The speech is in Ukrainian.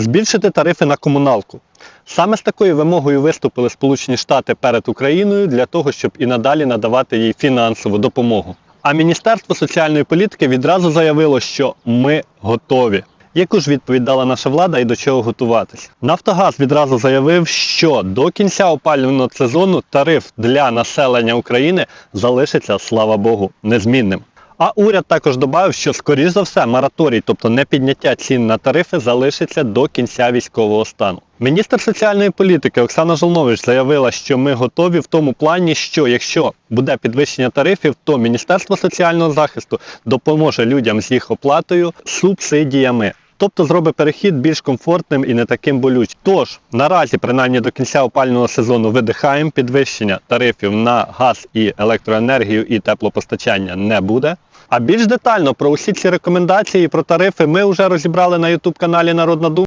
збільшити тарифи на комуналку. Саме з такою вимогою виступили Сполучені Штати перед Україною для того, щоб і надалі надавати їй фінансову допомогу. А Міністерство соціальної політики відразу заявило, що ми готові. Яку ж відповідь дала наша влада і до чого готуватись? Нафтогаз відразу заявив, що до кінця опалювального сезону тариф для населення України залишиться, слава Богу, незмінним. А уряд також додав, що скоріш за все мораторій, тобто не підняття цін на тарифи, залишиться до кінця військового стану. Міністр соціальної політики Оксана Жолнович заявила, що ми готові в тому плані, що якщо буде підвищення тарифів, то Міністерство соціального захисту допоможе людям з їх оплатою субсидіями. Тобто зробить перехід більш комфортним і не таким болючим. Тож наразі, принаймні до кінця опального сезону, видихаємо підвищення тарифів на газ і електроенергію і теплопостачання не буде. А більш детально про усі ці рекомендації і про тарифи ми вже розібрали на YouTube каналі Народна Думка.